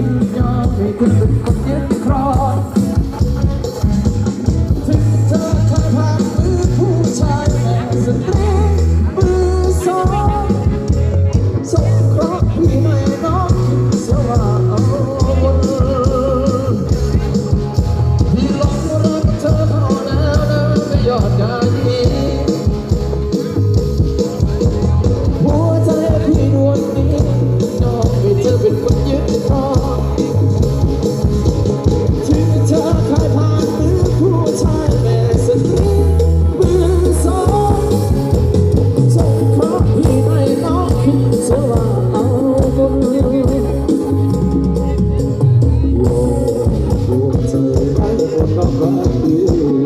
ยินยอมให้คุณเป็นคนยึดครองถึงเธอเยผ่นมือผู้ชายแต่สตรีมือสองสงคราะห์พี่ไม่ Thank you.